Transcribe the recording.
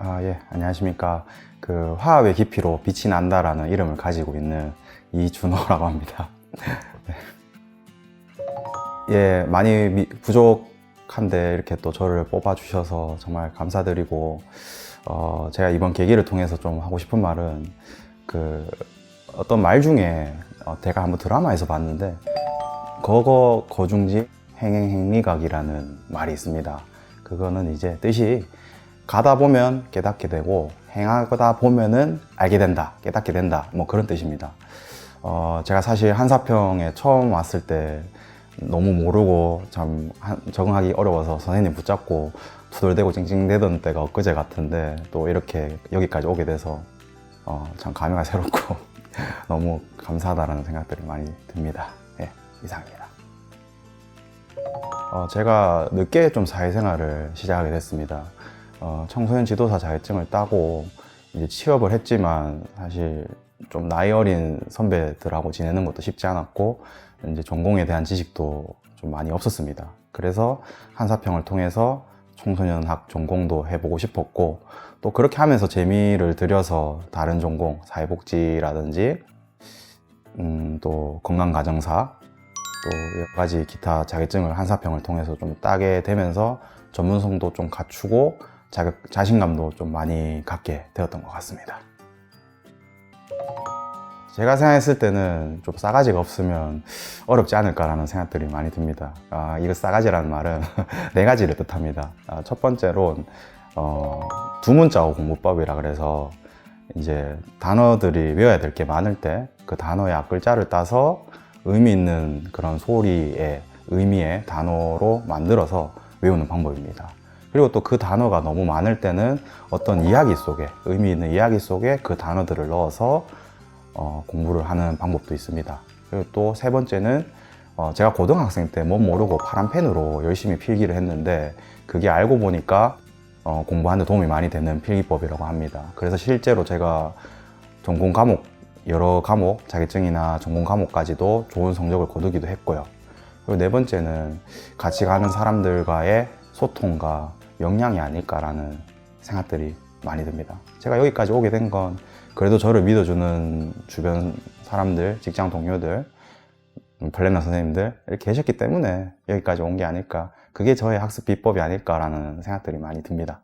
아, 예, 안녕하십니까. 그 화합의 깊이로 빛이 난다라는 이름을 가지고 있는 이준호라고 합니다. 네. 예, 많이 미- 부족한데 이렇게 또 저를 뽑아주셔서 정말 감사드리고, 어, 제가 이번 계기를 통해서 좀 하고 싶은 말은 그 어떤 말 중에 어, 제가 한번 드라마에서 봤는데, 거거 거중지 행행행리각이라는 말이 있습니다. 그거는 이제 뜻이 가다 보면 깨닫게 되고 행하다 보면은 알게 된다, 깨닫게 된다, 뭐 그런 뜻입니다. 어, 제가 사실 한사평에 처음 왔을 때 너무 모르고 참 한- 적응하기 어려워서 선생님 붙잡고 투덜대고 찡찡대던 때가 엊그제 같은데 또 이렇게 여기까지 오게 돼서 어, 참 감회가 새롭고 너무 감사하다라는 생각들이 많이 듭니다. 예, 이상입니다. 어, 제가 늦게 좀 사회생활을 시작하게 됐습니다. 어, 청소년 지도사 자격증을 따고 이제 취업을 했지만 사실 좀 나이 어린 선배들하고 지내는 것도 쉽지 않았고 이제 전공에 대한 지식도 좀 많이 없었습니다. 그래서 한사평을 통해서 청소년학 전공도 해보고 싶었고 또 그렇게 하면서 재미를 들여서 다른 전공 사회복지라든지 음, 또 건강가정사 또 여러 가지 기타 자격증을 한사평을 통해서 좀 따게 되면서 전문성도 좀 갖추고 자격, 자신감도 좀 많이 갖게 되었던 것 같습니다. 제가 생각했을 때는 좀 싸가지가 없으면 어렵지 않을까라는 생각들이 많이 듭니다. 아, 이거 싸가지라는 말은 네 가지를 뜻합니다. 아, 첫 번째로는 어, 두 문자어 공부법이라 그래서 이제 단어들이 외워야 될 게 많을 때 그 단어의 앞글자를 따서 의미 있는 그런 소리의 의미의 단어로 만들어서 외우는 방법입니다. 그리고 또 그 단어가 너무 많을 때는 어떤 이야기 속에 의미 있는 이야기 속에 그 단어들을 넣어서 어, 공부를 하는 방법도 있습니다. 그리고 또 세 번째는 어, 제가 고등학생 때못 모르고 파란 펜으로 열심히 필기를 했는데 그게 알고 보니까 어, 공부하는 데 도움이 많이 되는 필기법이라고 합니다. 그래서 실제로 제가 전공 과목 여러 과목 자격증이나 전공 과목까지도 좋은 성적을 거두기도 했고요. 그리고 네 번째는 같이 가는 사람들과의 소통과 역량이 아닐까라는 생각들이 많이 듭니다. 제가 여기까지 오게 된 건 그래도 저를 믿어주는 주변 사람들, 직장 동료들, 음, 플래너 선생님들 이렇게 계셨기 때문에 여기까지 온 게 아닐까. 그게 저의 학습 비법이 아닐까라는 생각들이 많이 듭니다.